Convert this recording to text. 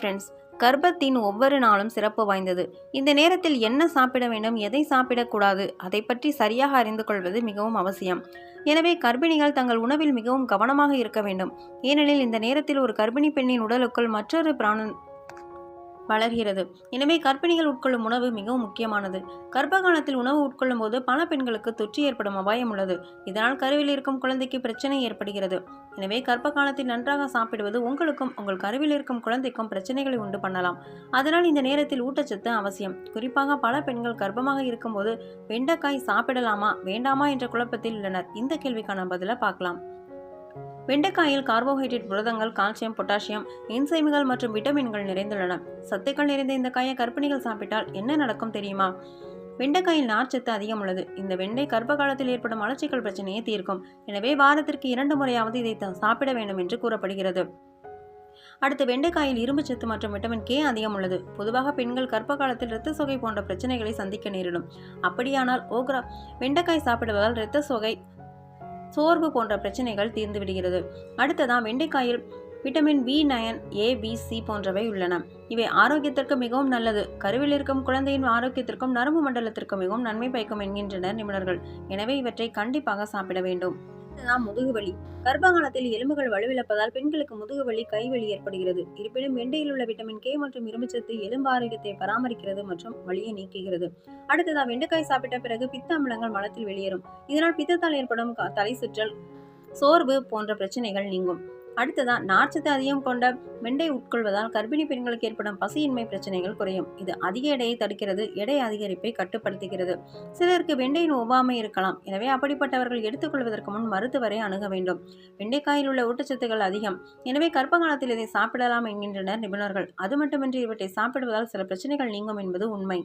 Friends கர்ப்பத்தின் ஒவ்வொரு நாளும் சிறப்பு வாய்ந்தது. இந்த நேரத்தில் என்ன சாப்பிட வேண்டும் எதை சாப்பிடக்கூடாது அதை பற்றி சரியாக அறிந்து கொள்வது மிகவும் அவசியம். எனவே கர்ப்பிணிகள் தங்கள் உணவில் மிகவும் கவனமாக இருக்க வேண்டும். ஏனெனில் இந்த நேரத்தில் ஒரு கர்ப்பிணி பெண்ணின் உடலுக்குள் மற்றொரு பிராணன் வளர்கிறது. எனவே கர்ப்பிணிகள் உட்கொள்ளும் உணவு மிகவும் முக்கியமானது. கர்ப்ப காலத்தில் உணவு உட்கொள்ளும் போது பல பெண்களுக்கு தொற்று ஏற்படும் அபாயம் உள்ளது. இதனால் கருவில் இருக்கும் குழந்தைக்கு பிரச்சனை ஏற்படுகிறது. எனவே கர்ப்ப காலத்தில் நன்றாக சாப்பிடுவது உங்களுக்கும் உங்கள் கருவில் இருக்கும் குழந்தைக்கும் பிரச்சனைகளை உண்டு பண்ணலாம். அதனால் இந்த நேரத்தில் ஊட்டச்சத்து அவசியம். குறிப்பாக பல பெண்கள் கர்ப்பமாக இருக்கும்போது வெண்டைக்காய் சாப்பிடலாமா வேண்டாமா என்ற குழப்பத்தில் உள்ளனர். இந்த கேள்விக்கான பதிலை பார்க்கலாம். வெண்டைக்காயில் கார்போஹைட்ரேட் புரதங்கள் கால்சியம் பொட்டாசியம் என்சைம்கள் மற்றும் விட்டமின்கள் நிறைந்துள்ளன. சத்துக்கள் நிறைந்த இந்த காயை கர்ப்பிணிகள் சாப்பிட்டால் என்ன நடக்கும் தெரியுமா? வெண்டைக்காயில் நார்ச்சத்து அதிகம் உள்ளது. இந்த வெண்டை கர்ப்ப காலத்தில் ஏற்படும் மலச்சிக்கல் பிரச்சனையை தீர்க்கும். எனவே வாரத்திற்கு இரண்டு முறையாவது இதை சாப்பிட வேண்டும் என்று கூறப்படுகிறது. அடுத்து வெண்டைக்காயில் இரும்பு சத்து மற்றும் விட்டமின் கே அதிகம் உள்ளது. பொதுவாக பெண்கள் கர்ப்ப காலத்தில் இரத்த சோகை போன்ற பிரச்சனைகளை சந்திக்க நேரிடும். அப்படியானால் ஓக்ரா வெண்டைக்காய் சாப்பிடுவதால் இரத்த சோகை சோர்வு போன்ற பிரச்சனைகள் தீர்ந்து விடுகிறது. அடுத்ததான் வெண்டைக்காயில் vitamin B nine A B C போன்றவை உள்ளன. இவை ஆரோக்கியத்திற்கு மிகவும் நல்லது. கருவில் இருக்கும் குழந்தையின் ஆரோக்கியத்திற்கும் நரம்பு மண்டலத்திற்கும் மிகவும் நன்மை பயக்கும் என்கின்றனர் நிபுணர்கள். எனவே இவற்றை கண்டிப்பாக சாப்பிட வேண்டும். அடுத்ததான் முதுகுவலி வலி. காலத்தில் எலும்புகள் வலுவிழப்பதால் பெண்களுக்கு முதுகுவலி கைவலி ஏற்படுகிறது. இருப்பினும் வெண்டையில் உள்ள விட்டமின் கே மற்றும் இரும்புச்சத்து எலும்பு ஆரோக்கியத்தை பராமரிக்கிறது மற்றும் வலியை நீக்குகிறது. அடுத்ததான் வெண்டைக்காய் சாப்பிட்ட பிறகு பித்த அமிலங்கள் மலத்தில் வெளியேறும். இதனால் பித்தத்தால் ஏற்படும் க- தலை சுற்றல் சோர்வு போன்ற பிரச்சனைகள் நீங்கும். அடுத்ததா நார்ச்சத்து அதிகம் கொண்ட வெண்டை உட்கொள்வதால் கர்ப்பிணி பெண்களுக்கு ஏற்படும் பசியின்மை பிரச்சனைகள் குறையும். இது அதிக எடையை தடுக்கிறது எடை அதிகரிப்பை கட்டுப்படுத்துகிறது. சிலருக்கு வெண்டையின் ஒவ்வாமை இருக்கலாம். எனவே அப்படிப்பட்டவர்கள் எடுத்துக்கொள்வதற்கு முன் மருத்துவரை அணுக வேண்டும். வெண்டைக்காயில் உள்ள ஊட்டச்சத்துக்கள் அதிகம். எனவே கர்ப்ப காலத்தில் இதை சாப்பிடலாம் என்கின்றனர் நிபுணர்கள். அது மட்டுமின்றி இவற்றை சாப்பிடுவதால் சில பிரச்சனைகள் நீங்கும் என்பது உண்மை.